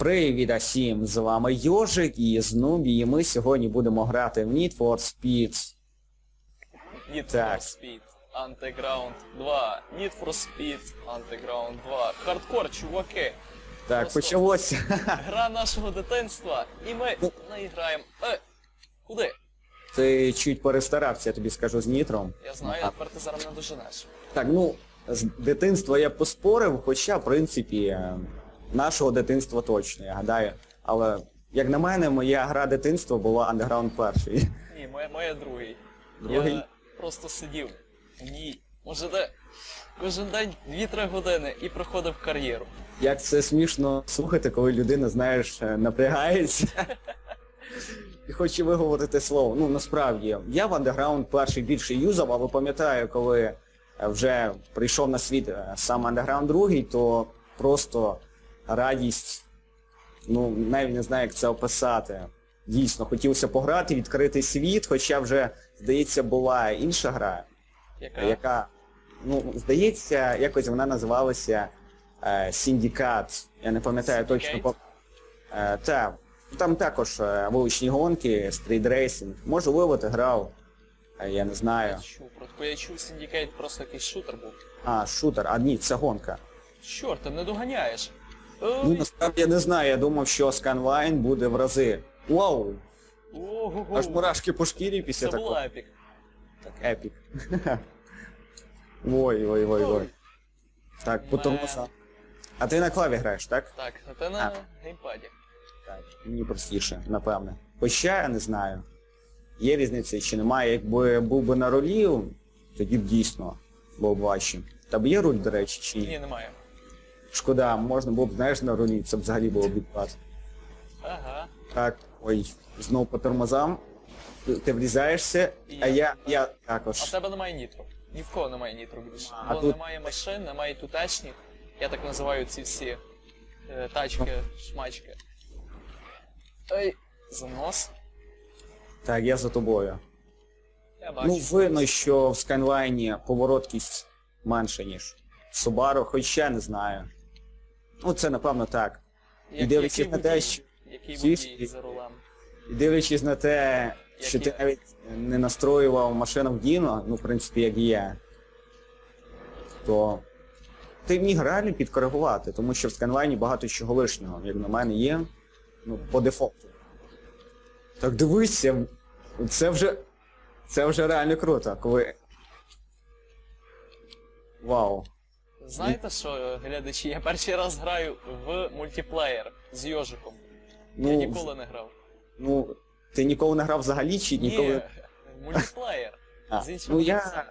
Привіт всім, з вами Йожик і Знубі, і ми сьогодні будемо грати в Need for Speed. Need Так. for Speed Underground 2. Need for Speed Underground 2. Хардкор, чуваки. Так, Просто- почалося. Гра нашого дитинства. І ми Ну. в граємо. Е, куди? Ти чуть перестарався, я тобі скажу, з нітром. Я знаю, тепер ти зараз мене доженеш. Так, ну, з дитинства я поспорив, хоча, в принципі, е, нашого дитинства точно, я гадаю. Але, як на мене, моя гра дитинства була Underground перший. Ні, моя, моя другий. Другий? Я просто сидів. Ні. Може де кожен день 2-3 години і проходив кар'єру. Як це смішно слухати, коли людина, знаєш, е, напрягається. І хоче виговорити слово. Ну, насправді, я в Underground перший більше юзав, але пам'ятаю, коли вже прийшов на світ е, сам Underground другий, то просто радість, ну, навіть не знаю, як це описати. Дійсно, хотілося пограти, відкрити світ, хоча вже, здається, була інша гра, Яка? яка, ну, здається, якось вона називалася е, Сіндікат. Я не пам'ятаю точно. По- Е, та, там також е, вуличні гонки, стрітрейсинг. Можливо, ти грав. е, я не знаю. Я чув про таку. Я чув Syndicate просто якийсь шутер був. А, шутер, а ні, це гонка. Чорт, ти не доганяєш. Ну, насправді я не знаю, я думав, що Scanline буде в рази. Вау! Ого-го. Аж мурашки по шкірі після Це такого. була епік. Так, епік. Ой, ой, ой, ой. Так, по Мен. тормоза. А ти на клаві граєш, так? Так, а ти на геймпаді. Так, мені простіше, напевне. Хоча я не знаю. Є різниця чи немає. Якби був би на рулі, тоді б дійсно було б важче. Та б є руль, до речі, чи Ні, ні? немає. Шкода, можна було б, знаєш, на рулі, це б взагалі було б відпад. Ага. Так, ой, знов по тормозам. Ти, ти влізаєшся, а Я- я, я А в також. тебе немає нітро. Ні в кого немає нітро більше. А Бо тут- немає машин, немає тутешніх. Я так називаю ці всі е, тачки, шмачки. Ой, занос. Так, я за тобою. Я бачу. Ну, видно, що в Skyline повороткість менша, ніж в Subaru, хоча не знаю. Ну, це напевно так. Як- і дивлячись який на те, що- Який водій за рулем. І дивлячись на те, що ти навіть не настроював машину в Діно, ну, в принципі, як я, то ти міг реально підкоригувати, тому що в Skyline багато чого лишнього, як на мене, є, ну, по дефолту. Так дивися, це вже. Це вже реально круто, коли. Вау. Знаєте що, глядачі, я перший раз граю в мультиплеєр з Йожиком. Ну, Я ніколи не грав. ну, ти ніколи не грав взагалі чи ніколи. Ні, мультиплеєр. А, З іншими ну я,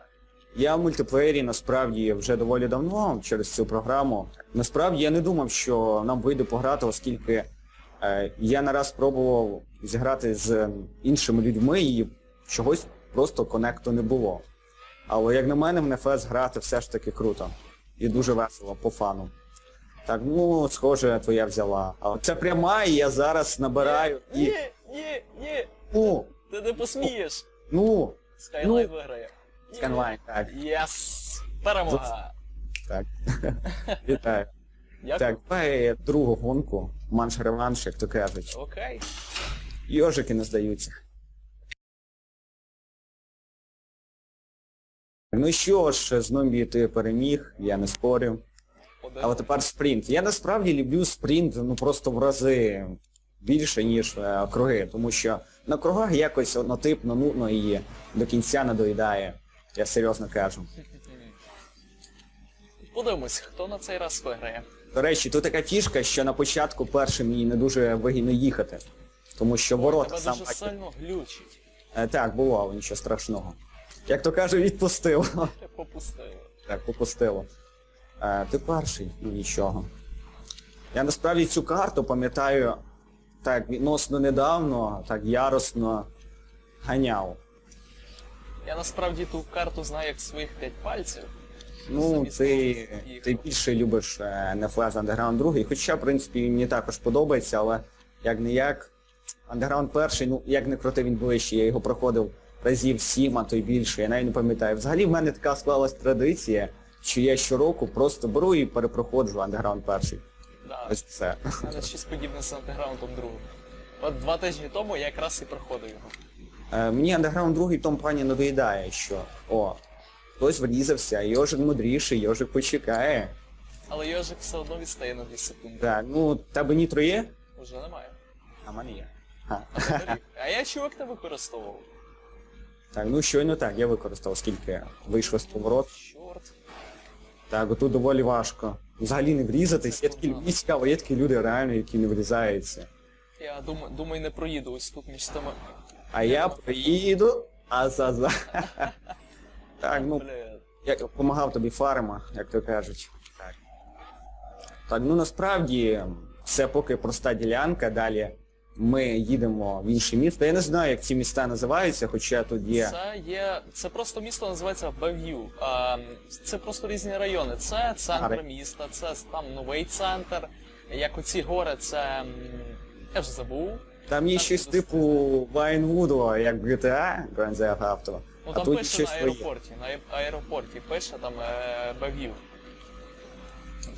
я в мультиплеєрі насправді вже доволі давно через цю програму. Насправді я не думав, що нам вийде пограти, оскільки е, я не раз спробував зіграти з іншими людьми і чогось просто конекту не було. Але як на мене, в Нефес грати все ж таки круто. І дуже весело, по фану. Так, ну, схоже, твоя взяла. Це пряма, і я зараз набираю і. Ні, ні, ні, Ну, ти не посмієш. ну, Скайлайн Ну, виграє. Skyline, так, Єс! Перемога! так. Вітаю. Дякую. Так, давай другу гонку. Манш-реванш, як то кажуть. Окей. Йожики не здаються. Ну що ж, знову ти переміг, я не спорю. Один. Але тепер спринт. Я насправді люблю спринт ну просто в рази більше, ніж е, круги, тому що на кругах якось однотипно, нудно і до кінця не доїдає. Я серйозно кажу. Подивимось, хто на цей раз виграє. До речі, тут така фішка, що на початку першим мені не дуже вигідно їхати. Тому що ворота Тебе сам дуже сильно глючить. Е, Так, було, але нічого страшного. Як то каже, відпустило. Я попустив. Так, попустило. Е, ти перший, ну нічого. Я насправді цю карту пам'ятаю так відносно недавно, так яростно ганяв. Я насправді ту карту знаю як своїх п'ять пальців. Ну, ти, ти більше любиш е, NFS Underground 2, хоча, в принципі, мені також подобається, але як не як. Underground перший, ну як не крути, він ближчий, я його проходив разів сім, а то й більше, я навіть не пам'ятаю. Взагалі в мене така склалась традиція, що я щороку просто беру і перепроходжу Underground перший. Да. Ось це. У мене щось подібне з андеграундом другим. От два тижні тому я якраз і проходив його. Е, Мені андеграунд другий в тому плані надоїдає, що о, хтось врізався, йожик мудріший, йожик почекає. Але Йожик все одно відстає на 2 секунди. Так, ну тебе нітро є? Уже немає. А в мене є. А, а я чувак не використовував. Так, ну щойно так, я використав, скільки вийшло з поворот. Чорт. Так, отут доволі важко. Взагалі не врізатись. Є такі, мені цікаво, є такі люди реально, які не врізаються. Я думаю, думаю, не проїду ось тут між тими. А я приїду, а за за. Так, ну, я допомагав тобі фарма, як то кажуть. Так. Так, ну насправді це поки проста ділянка, далі ми їдемо в інше місто. Я не знаю, як ці міста називаються, хоча тут є. Це є. Це просто місто називається Бев'ю. А, Це просто різні райони. Це центр Ари. міста, це там новий центр. Як оці гори, це. м, Я вже забув. Там є Там щось дуже типу Вайнвуду, як в GTA, Grand Theft Auto. Ну а там тут пише щось на своє. аеропорті. На аеропорті пише там е, Бев'ю.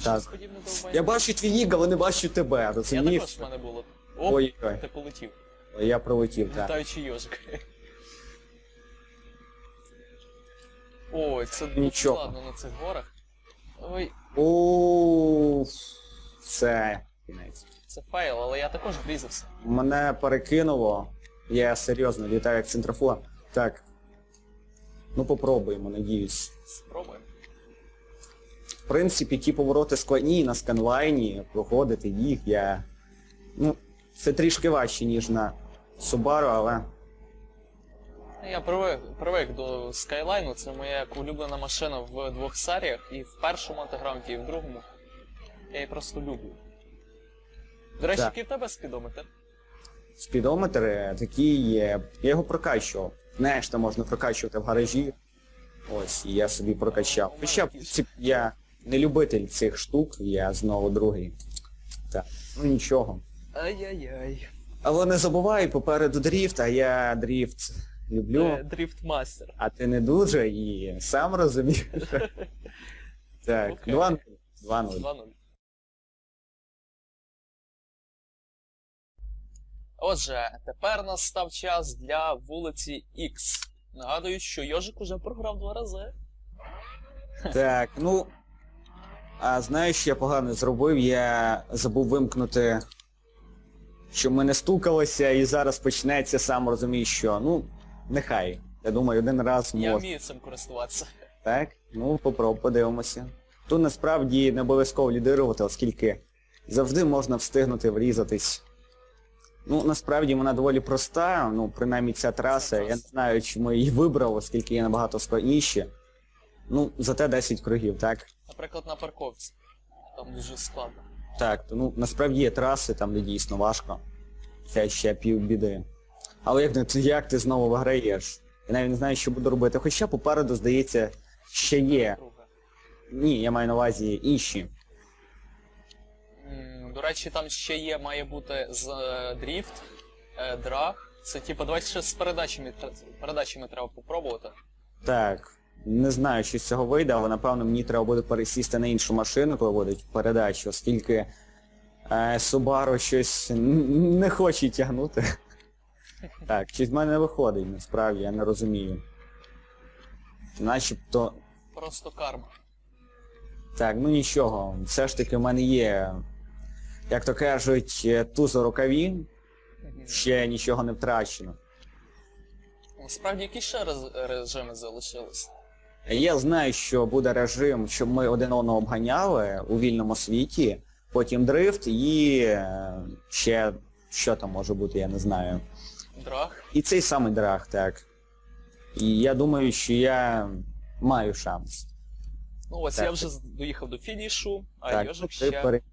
Так. Щось подібне до Я бачу твій нік, але не бачу тебе, Я розумієш? також в мене було. Оп, Ой-ой, ти полетів. я пролетів, так. Літаючий йожик. Ой, це дуже Нічого. складно на цих горах. Ой, О, це кінець. це фейл, але я також врізався. Мене перекинуло. Я серйозно літаю як центрофон. Так. Ну попробуємо, надіюсь. Спробуємо. В принципі, ті повороти складні на сканлайні, проходити їх я. Ну, це трішки важче, ніж на Subaru, але. Я привик, привик до Skyline, це моя улюблена машина в двох серіях, і в першому антиграунті, і в другому. Я її просто люблю. До речі, Так. який в тебе спідометр? Спідометри такі є. Я його прокачував. Знаєш, там можна прокачувати в гаражі. Ось, і я собі прокачав. Хоча, я не любитель цих штук, я знову другий. Так, ну нічого. Ай-яй-яй. Але не забувай, попереду дріфт, а я дріфт люблю, Е, Дріфтмастер. а ти не дуже і сам розумієш. Так, Окей. 2-0. 2-0. 2-0. Отже, тепер настав час для вулиці X. Нагадую, що Йожик уже програв два рази. Так, ну. А знаєш, що я погано зробив? Я забув вимкнути, щоб ми не стукалися, і зараз почнеться, сам розумієш, що. Ну, нехай. Я думаю, один раз Я може. вмію цим користуватися. Так? Ну, попробуй, подивимося. Тут насправді не обов'язково лідирувати, оскільки завжди можна встигнути врізатись. Ну, насправді вона доволі проста, ну, принаймні ця траса, я не знаю, чому я її вибрав, оскільки є набагато складніші. Ну, зате 10 кругів, так? Наприклад, на парковці. Там дуже складно. Так, ну, насправді є траси, там де дійсно важко. Це ще півбіди. Але як, не- ти- як ти знову виграєш? Я навіть не знаю, що буду робити. Хоча попереду, здається, ще є. Ні, я маю на увазі інші. М, До речі, там ще є, має бути з е, дріфт, е, драг. Це типу, давайте ще з передачами, тр- передачами треба попробувати. Так, не знаю, що з цього вийде, але напевно мені треба буде пересісти на іншу машину, коли будуть передачі, оскільки е, Subaru щось не хоче тягнути. Так, щось в мене не виходить, насправді, я не розумію. Начебто. Просто карма. Так, ну нічого, все ж таки в мене є, як то кажуть, е, туз у рукаві, ще нічого не втрачено. Насправді, які ще режими залишились? Я знаю, що буде режим, щоб ми один одного обганяли у вільному світі, потім дрифт і е, ще що там може бути, я не знаю. Драг. І цей самий драг, так. І я думаю, що я маю шанс. Ну ось Так. я вже з- доїхав до фінішу, а так, Йожик ще. переміг.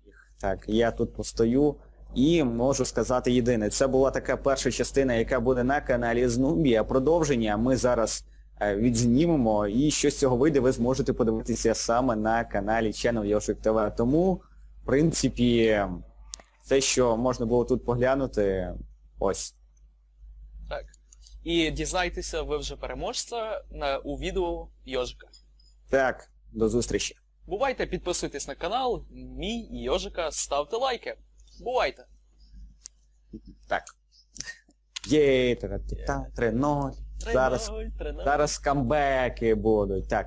Так, я тут постою і можу сказати єдине. Це була така перша частина, яка буде на каналі Знубі, а продовження ми зараз відзнімемо, і що з цього вийде, ви зможете подивитися саме на каналі Channel Йошик ТВ. Тому, в принципі, те, що можна було тут поглянути, ось. Так. І дізнайтеся, ви вже переможця на, у відео Йожика. Так, до зустрічі. Бувайте, підписуйтесь на канал, мій і Йожика, ставте лайки. Бувайте! Так. Є, 3-0. Зараз, 3-0, 3-0. зараз камбеки будуть. Так.